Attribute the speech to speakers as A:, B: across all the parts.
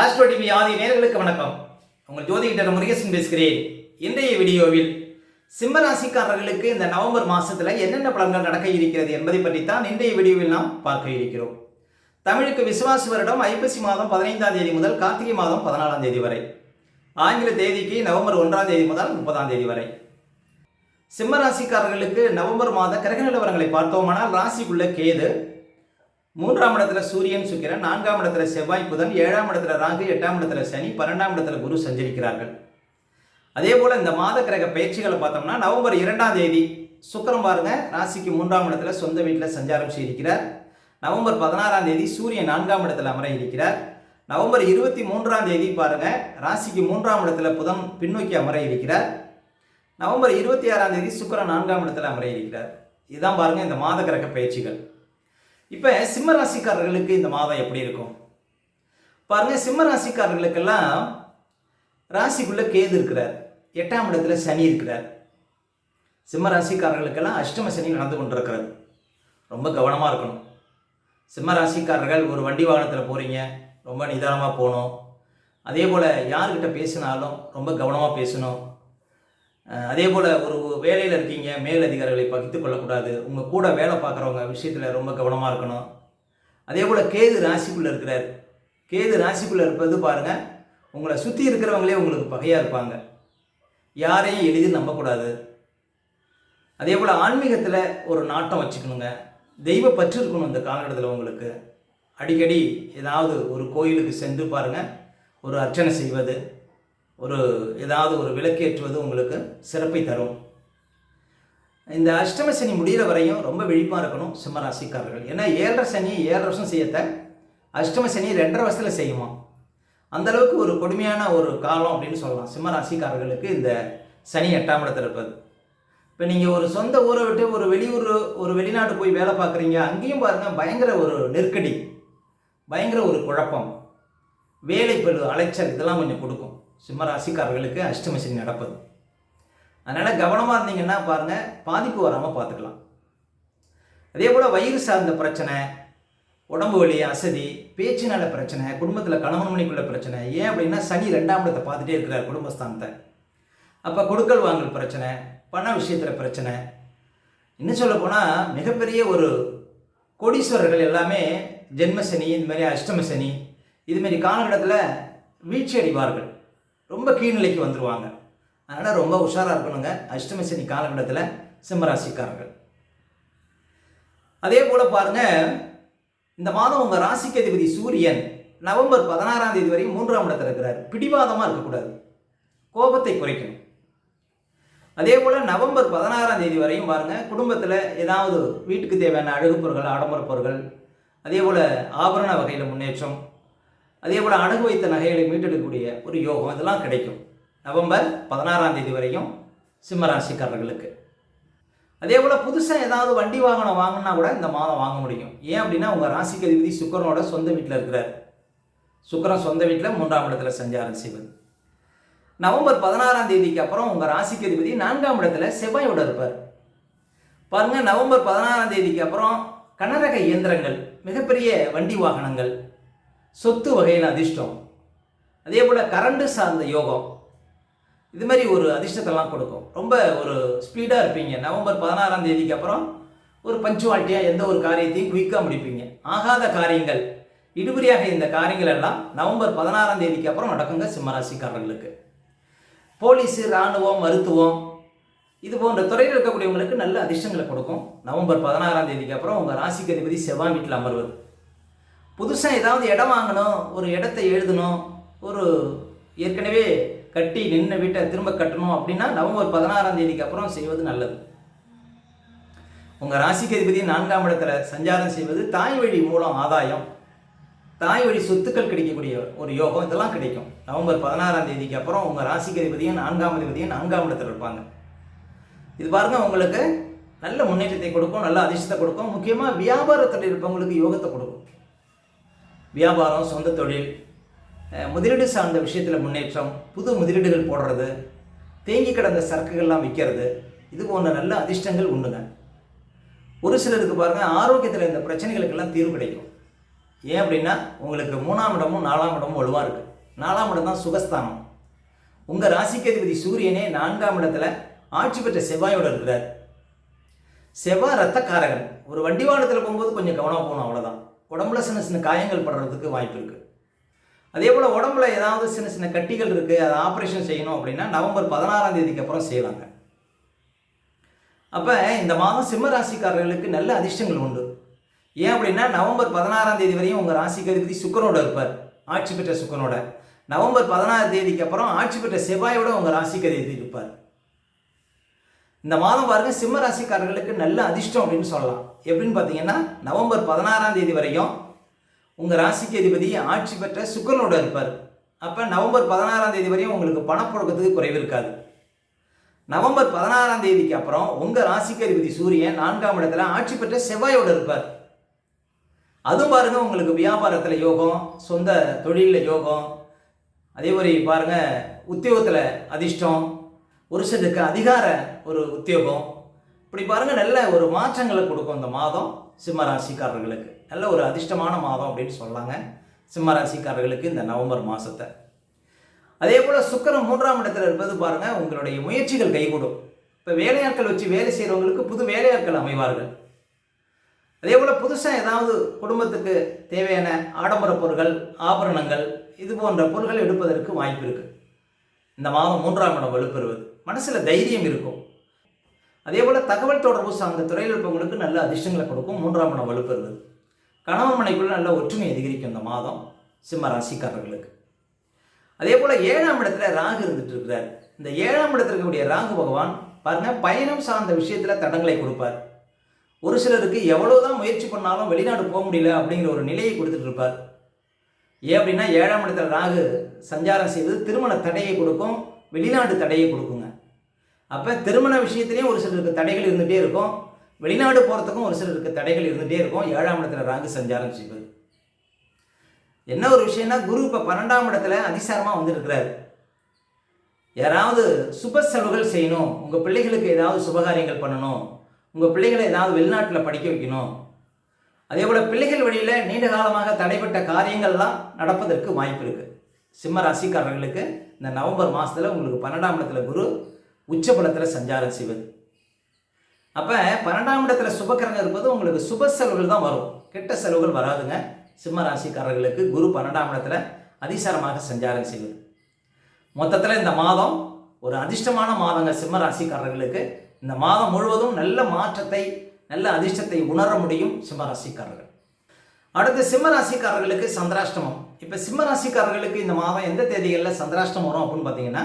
A: Astro TV ஆதி நேர்களுக்கு வணக்கம். உங்கள் ஜோதிகிட்டர் முருகேசன் பேசுகிறேன். இன்றைய வீடியோவில் சிம்ம ராசிக்காரர்களுக்கு இந்த நவம்பர் மாசத்துல என்னென்ன பலன்கள் நடக்க இருக்கிறது என்பதை பற்றி தான் இன்றைய வீடியோவில் நாம் பார்க்க இருக்கிறோம். தமிழுக்கு விசுவாச வருடம் ஐப்பசி மாதம் பதினைந்தாம் தேதி முதல் கார்த்திகை மாதம் பதினாலாம் தேதி வரை. ஆங்கில தேதிக்கு நவம்பர் ஒன்றாம் தேதி முதல் முப்பதாம் தேதி வரை. சிம்ம ராசிக்காரர்களுக்கு நவம்பர் மாத கிரக நிலவரங்களை பார்த்தோமானால் ராசிக்குள்ள கேது மூன்றாம் இடத்துல சூரியன் சுக்கிரன் நான்காம் இடத்துல செவ்வாய் புதன் ஏழாம் இடத்துல ராகு எட்டாம் இடத்துல சனி பன்னெண்டாம் இடத்துல குரு சஞ்சரிக்கிறார்கள். அதே போல இந்த மாத கிரக பயிற்சிகளை பார்த்தோம்னா நவம்பர் இரண்டாம் தேதி சுக்கரம் பாருங்க ராசிக்கு மூன்றாம் இடத்துல சொந்த வீட்டில் சஞ்சாரம் செய்திருக்கிறார். நவம்பர் பதினாறாம் தேதி சூரியன் நான்காம் இடத்துல அமர இருக்கிறார் நவம்பர் இருபத்தி மூன்றாம் தேதி பாருங்க ராசிக்கு மூன்றாம் இடத்துல புதன் பின்னோக்கி அமர இருக்கிறார் நவம்பர் இருபத்தி ஆறாம் தேதி சுக்கரன் நான்காம் இடத்துல அமர இருக்கிறார் இதுதான் பாருங்க இந்த மாத கிரக பயிற்சிகள். இப்போ சிம்ம ராசிக்காரர்களுக்கு இந்த மாதம் எப்படி இருக்கும்? பாருங்க சிம்ம ராசிக்காரர்களுக்கெல்லாம் ராசிக்குள்ள கேது இருக்கிறார். எட்டாம் இடத்துல சனி இருக்கிறார். சிம்ம ராசிக்காரர்களுக்கெல்லாம் அஷ்டம சனி நடந்து கொண்டிருக்கிறது. ரொம்ப கவனமாக இருக்கணும். சிம்ம ராசிக்காரர்கள் ஒரு வண்டி வாகனத்தில் போகிறீங்க ரொம்ப நிதானமாக போகணும். அதே போல் யார்கிட்ட பேசினாலும் ரொம்ப கவனமாக பேசணும். அதே போல் ஒரு வேலையில் இருக்கீங்க மேல் அதிகாரிகளை பகித்து கொள்ளக்கூடாது. உங்கள் கூட வேலை பார்க்குறவங்க விஷயத்தில் ரொம்ப கவனமாக இருக்கணும். அதே போல் கேது ராசிக்குள்ளே இருக்கிறார். கேது ராசிக்குள்ளே இருப்பது பாருங்கள் உங்களை சுற்றி இருக்கிறவங்களே உங்களுக்கு பகையாக இருப்பாங்க. யாரையும் எளிதில் நம்பக்கூடாது. அதே போல் ஆன்மீகத்தில் ஒரு நாட்டம் வச்சுக்கணுங்க. தெய்வ பற்று இருக்கணும் இந்த காலகட்டத்தில் உங்களுக்கு. அடிக்கடி ஏதாவது ஒரு கோயிலுக்கு சென்று பாருங்கள் ஒரு அர்ச்சனை செய்வது. ஒரு ஏதாவது ஒரு விளக்கேற்றுவது உங்களுக்கு சிறப்பை தரும். இந்த அஷ்டம சனி முடிகிற வரையும் ரொம்ப விழிப்பாக இருக்கணும் சிம்ம ராசிக்காரர்கள் ஏன்னா ஏழரை சனி ஏழரை வருஷம் செய்யத்த அஷ்டம சனி ரெண்டரை வருஷத்தில் செய்யுமா? அந்த அளவுக்கு ஒரு கொடுமையான ஒரு காலம் அப்படின்னு சொல்லலாம். சிம்ம ராசிக்காரர்களுக்கு இந்த சனி எட்டாம் இடத்துல இருப்பது. இப்போ நீங்கள் ஒரு சொந்த ஊரை விட்டு ஒரு வெளியூர் ஒரு வெளிநாட்டு போய் வேலை பார்க்குறீங்க அங்கேயும் பாருங்கள் பயங்கர ஒரு நெருக்கடி பயங்கர ஒரு குழப்பம். வேலை பழு அலைச்சல் இதெல்லாம் கொஞ்சம் கொடுக்கும். சிம்ம ராசிக்காரர்களுக்கு அஷ்டம சனி நடப்பது. அதனால் கவனமாக இருந்தீங்கன்னா பாருங்கள் பாதிப்பு வராமல் பார்த்துக்கலாம் அதே போல் வயிறு சார்ந்த பிரச்சனை உடம்பு வலி அசதி பேச்சினால பிரச்சனை குடும்பத்தில் கணவன் மணிக்குள்ள பிரச்சனை. ஏன் அப்படின்னா சனி ரெண்டாம் இடத்தை பார்த்துட்டே இருக்கிறார் குடும்பஸ்தானத்தை. அப்போ கொடுக்கல் வாங்கல் பிரச்சனை பண விஷயத்தில் பிரச்சனை. இன்னும் சொல்ல போனால் மிகப்பெரிய ஒரு கோடீஸ்வரர்கள் எல்லாமே ஜென்ம சனி இந்த மாதிரி அஷ்டமசனி இதுமாரி காலகட்டத்தில் வீழ்ச்சி அடைவார்கள் ரொம்ப கீழ்நிலைக்கு வந்துடுவாங்க அதனால் ரொம்ப உஷாராக இருக்கணுங்க. அஷ்டம சனி காலகட்டத்தில் சிம்மராசிக்காரர்கள். அதே போல் பாருங்கள் இந்த மாதம் உங்கள் ராசிக்கு அதிபதி சூரியன் நவம்பர் பதினாறாம் தேதி வரையும் மூன்றாம் இடத்துல இருக்கிறார். பிடிவாதமாக இருக்கக்கூடாது. கோபத்தை குறைக்கணும். அதே போல் நவம்பர் பதினாறாம் தேதி வரையும் பாருங்கள் குடும்பத்தில் ஏதாவது வீட்டுக்கு தேவையான அழகு பொருட்கள் ஆடம்பர பொருட்கள் அதே போல் ஆபரண வகையில் முன்னேற்றம் அதே போல் அடகு வைத்த நகைகளை மீட்டெடுக்கக்கூடிய ஒரு யோகம் இதெல்லாம் கிடைக்கும். நவம்பர் பதினாறாம் தேதி வரையும் சிம்ம ராசிக்காரர்களுக்கு அதே போல் புதுசாக ஏதாவது வண்டி வாகனம் வாங்கினா கூட இந்த மாதம் வாங்க முடியும். ஏன் அப்படின்னா உங்கள் ராசிக்கு அதிபதி சுக்கரனோட சொந்த வீட்டில் இருக்கிறார். சுக்கரன் சொந்த வீட்டில் மூன்றாம் இடத்துல சஞ்சாரம் செய்வது நவம்பர் பதினாறாம் தேதிக்கு அப்புறம் உங்கள் ராசிக்கு அதிபதி நான்காம் இடத்துல செவ்வாயோட இருப்பார். பாருங்க நவம்பர் பதினாறாம் தேதிக்கு அப்புறம் கனரக இயந்திரங்கள் மிகப்பெரிய வண்டி வாகனங்கள் சொத்து வகையில் அதிர்ஷ்டம். அதே போல் கரண்டு சார்ந்த யோகம். இது மாதிரி ஒரு அதிர்ஷ்டத்தெல்லாம் கொடுக்கும். ரொம்ப ஒரு ஸ்பீடாக இருப்பீங்க. நவம்பர் பதினாறாம் தேதிக்கு அப்புறம் ஒரு பஞ்சுவாலிட்டியாக எந்த ஒரு காரியத்தையும் குயிக்காக முடிப்பீங்க. ஆகாத காரியங்கள். இடுபடியாக இந்த காரியங்கள் எல்லாம் நவம்பர் பதினாறாம் தேதிக்கு அப்புறம் நடக்குங்க சிம்மராசிக்காரர்களுக்கு. போலீஸு இராணுவம் மருத்துவம் இது போன்ற துறையில் இருக்கக்கூடியவங்களுக்கு நல்ல அதிர்ஷ்டங்களை கொடுக்கும். நவம்பர் பதினாறாம் தேதிக்கு அப்புறம் உங்கள் ராசிக்கு அதிபதி செவ்வாய் வீட்டில் அமர்வது. புதுசாக ஏதாவது இடம் வாங்கணும் ஒரு இடத்தை எழுதணும் ஒரு ஏற்கனவே கட்டி நின்று வீட்டை திரும்ப கட்டணும் அப்படின்னா நவம்பர் பதினாறாம் தேதிக்கு அப்புறம் செய்வது நல்லது. உங்கள் ராசிக்கு அதிபதி நான்காம் இடத்துல சஞ்சாரம் செய்வது தாய் வழி மூலம் ஆதாயம். தாய் வழி சொத்துக்கள் கிடைக்கக்கூடிய ஒரு யோகம் இதெல்லாம் கிடைக்கும். நவம்பர் பதினாறாம் தேதிக்கு அப்புறம் உங்கள் ராசிக்கு அதிபதியும் நான்காம் அதிபதியும் நான்காம் இடத்துல இருப்பாங்க. இது பாருங்க உங்களுக்கு நல்ல முன்னேற்றத்தை கொடுக்கும் நல்ல அதிர்ஷ்டத்தை கொடுக்கும். முக்கியமாக வியாபாரத்தில் இருப்பவங்களுக்கு யோகத்தை கொடுக்கும். வியாபாரம் சொந்த தொழில் முதலீடு சார்ந்த விஷயத்தில் முன்னேற்றம் புது முதலீடுகள் போடுறது தேங்கி கிடந்த சரக்குகள்லாம் விற்கிறது இது போன்ற நல்ல அதிர்ஷ்டங்கள் உண்டுங்க. ஒரு சிலருக்கு பாருங்கள் ஆரோக்கியத்தில் இந்த பிரச்சனைகளுக்கெல்லாம் தீர்வு கிடைக்கும். ஏன் அப்படின்னா உங்களுக்கு மூணாம் இடமும் நாலாம் இடமும் வலுவாக இருக்குது நாலாம் இடம் தான் சுகஸ்தானம். உங்கள் ராசிக்கு அதிபதி சூரியனே நான்காம் இடத்துல ஆட்சி பெற்ற செவ்வாயோட இருக்கிறார். செவ்வாய் ரத்தக்காரகன். ஒரு வண்டி வாகனத்தில் போகும்போது கொஞ்சம் கவனமாக போகணும் அவ்வளோதான் உடம்புல சின்ன சின்ன காயங்கள் படுறதுக்கு வாய்ப்பு இருக்குது அதே போல் உடம்புல ஏதாவது சின்ன சின்ன கட்டிகள் இருக்குது அதை ஆப்ரேஷன் செய்யணும் அப்படின்னா நவம்பர் பதினாறாம் தேதிக்கு அப்புறம் செய்வாங்க அப்போ இந்த மாதம் சிம்ம ராசிக்காரர்களுக்கு நல்ல அதிர்ஷ்டங்கள் உண்டு. ஏன் அப்படின்னா நவம்பர் பதினாறாம் தேதி வரையும் உங்கள் ராசிக்கு அதிபதி சுக்கரோட இருப்பார். ஆட்சி பெற்ற சுக்கரோட நவம்பர் பதினாறு தேதிக்கு அப்புறம் ஆட்சி பெற்ற செவ்வாயோட உங்கள் ராசிக்கு அதிபதி இருப்பார். இந்த மாதம் பாருங்க சிம்ம ராசிக்காரர்களுக்கு நல்ல அதிர்ஷ்டம் அப்படின்னு சொல்லலாம். எப்படின்னு பார்த்தீங்கன்னா நவம்பர் பதினாறாம் தேதி வரையும் உங்கள் ராசிக்கு அதிபதி ஆட்சி பெற்ற சுக்கரனோட இருப்பார். அப்போ நவம்பர் பதினாறாம் தேதி வரையும் உங்களுக்கு பணப்புழக்கத்துக்கு குறைவு இருக்காது. நவம்பர் பதினாறாம் தேதிக்கு அப்புறம் உங்கள் ராசிக்கு அதிபதி சூரியன் நான்காம் இடத்துல ஆட்சி பெற்ற செவ்வாயோட இருப்பார். அதுவும் பாருங்க உங்களுக்கு வியாபாரத்தில் யோகம் சொந்த தொழிலில் யோகம் அதே மாதிரி பாருங்க உத்தியோகத்தில் அதிர்ஷ்டம் புருஷனுக்கு அதிகார ஒரு உத்தியோகம். இப்படி பாருங்கள் நல்ல ஒரு மாற்றங்களை கொடுக்கும் இந்த மாதம் சிம்ம ராசிக்காரர்களுக்கு நல்ல ஒரு அதிர்ஷ்டமான மாதம் அப்படின்னு சொல்லாங்க. சிம்ம ராசிக்காரர்களுக்கு இந்த நவம்பர் மாதத்தை அதே போல் சுக்கரம் மூன்றாம் இடத்துல இருப்பது பாருங்கள் உங்களுடைய முயற்சிகள் கைகூடும். இப்போ வேலையாட்கள் வச்சு வேலை செய்கிறவங்களுக்கு புது வேலையாட்கள் அமைவார்கள். அதே போல் புதுசாக ஏதாவது குடும்பத்துக்கு தேவையான ஆடம்பர பொருட்கள் ஆபரணங்கள் இது போன்ற பொருட்கள் எடுப்பதற்கு வாய்ப்பு இருக்குது இந்த மாதம் மூன்றாம் இடம் வலுப்பெறுவது. மனசில் தைரியம் இருக்கும். அதே போல் தகவல் தொடர்பு சார்ந்த துறையில் இருப்பவங்களுக்கு நல்ல அதிர்ஷ்டங்களை கொடுக்கும் மூன்றாம் இடம் வலுப்பெறுது கணவன் மனைக்குள்ள நல்ல ஒற்றுமை அதிகரிக்கும் இந்த மாதம் சிம்ம ராசிக்காரர்களுக்கு. அதே போல் ஏழாம் இடத்துல ராகு இருந்துட்டு இருக்கிறார். இந்த ஏழாம் இடத்துல இருக்கக்கூடிய ராகு பகவான் பாருங்க பயணம் சார்ந்த விஷயத்தில் தடங்களை கொடுப்பார். ஒரு சிலருக்கு எவ்வளவுதான் முயற்சி பண்ணாலும் வெளிநாடு போக முடியல அப்படிங்கிற ஒரு நிலையை கொடுத்துட்டு இருப்பார். ஏன் அப்படின்னா ஏழாம் இடத்துல ராகு சஞ்சாரம் செய்வது திருமண தடையை கொடுக்கும் வெளிநாடு தடையை கொடுக்குங்க. அப்போ திருமண விஷயத்துலேயும் ஒரு சிலருக்கு தடைகள் இருந்துகிட்டே இருக்கும். வெளிநாடு போகிறதுக்கும் ஒரு சிலருக்கு தடைகள் இருந்துகிட்டே இருக்கும். ஏழாம் இடத்துல ராகு சஞ்சாரம் செய்வது. என்ன ஒரு விஷயம்னா குரு இப்போ பன்னெண்டாம் இடத்துல அதிசாரமாக வந்திருக்கிறார். யாராவது சுப செலவுகள் செய்யணும். உங்கள் பிள்ளைகளுக்கு ஏதாவது சுபகாரியங்கள் பண்ணணும். உங்கள் பிள்ளைகளை ஏதாவது வெளிநாட்டில் படிக்க வைக்கணும். அதே போல் பிள்ளைகள் வழியில் நீண்ட காலமாக தடைப்பட்ட காரியங்கள்லாம் நடப்பதற்கு வாய்ப்பு இருக்குது சிம்ம ராசிக்காரர்களுக்கு இந்த நவம்பர் மாதத்தில் உங்களுக்கு பன்னெண்டாம் இடத்துல குரு உச்சபலத்தில் சஞ்சாரம் செய்வது. அப்போ பன்னெண்டாம் இடத்துல சுபக்கிரகம் இருப்பது உங்களுக்கு சுப செலவுகள் தான் வரும். கெட்ட செலவுகள் வராதுங்க. சிம்ம ராசிக்காரர்களுக்கு குரு பன்னெண்டாம் இடத்துல அதிசாரமாக சஞ்சாரம் செய்வது. மொத்தத்தில் இந்த மாதம் ஒரு அதிர்ஷ்டமான மாதங்க சிம்ம ராசிக்காரர்களுக்கு. இந்த மாதம் முழுவதும் நல்ல மாற்றத்தை நல்ல அதிர்ஷ்டத்தை உணர முடியும் சிம்ம ராசிக்காரர்கள். அடுத்து சிம்ம ராசிக்காரர்களுக்கு சந்திராஷ்டமம். இப்போ சிம்ம ராசிக்காரர்களுக்கு இந்த மாதம் எந்த தேதிகளில் சந்திராஷ்டமம் வரும் அப்படின்னு பார்த்தீங்கன்னா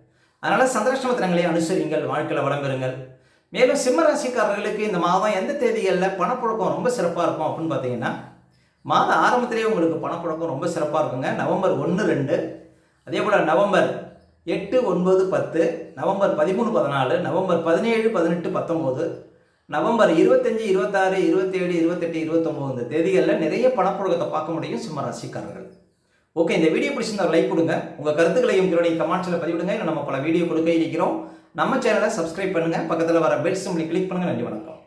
A: அதனால் சந்திராஷ்டம தினங்களை அனுசரிங்கள் வாழ்க்கையில் வளம் பெறுங்கள் மேலும் சிம்ம ராசிக்காரர்களுக்கு இந்த மாதம் எந்த தேதிகளில் பணப்புழக்கம் ரொம்ப சிறப்பாக இருக்கும் அப்படின்னு பார்த்தீங்கன்னா மாத ஆரம்பத்திலேயே உங்களுக்கு பணப்புழக்கம் ரொம்ப சிறப்பாக இருக்குங்க. நவம்பர் ஒன்று ரெண்டு. அதே போல் நவம்பர் எட்டு ஒன்பது பத்து. நவம்பர் பதிமூணு பதினாலு. நவம்பர் பதினேழு பதினெட்டு பத்தொம்போது நவம்பர் இருபத்தஞ்சி இருபத்தாறு இருபத்தேழு இருபத்தெட்டு இருபத்தொம்போது இந்த தேதிகளில் நிறைய பணப்புழக்கத்தை பார்க்க முடியும் சிம்ம ராசிக்காரர்கள் ஓகே இந்த வீடியோ பிடிச்சிருந்தா லைக் கொடுங்க. உங்கள் கருத்துக்களையும் என்னுடைய கமெண்ட்ஸில் பதிவிடுங்க. இல்லை நம்ம பல வீடியோ கொடுக்க இருக்கிறோம். நம்ம சேனலை சப்ஸ்கிரைப் பண்ணுங்கள் பக்கத்தில் வர பெல் சிம்லி கிளிக் பண்ணுங்கள் நன்றி வணக்கம்.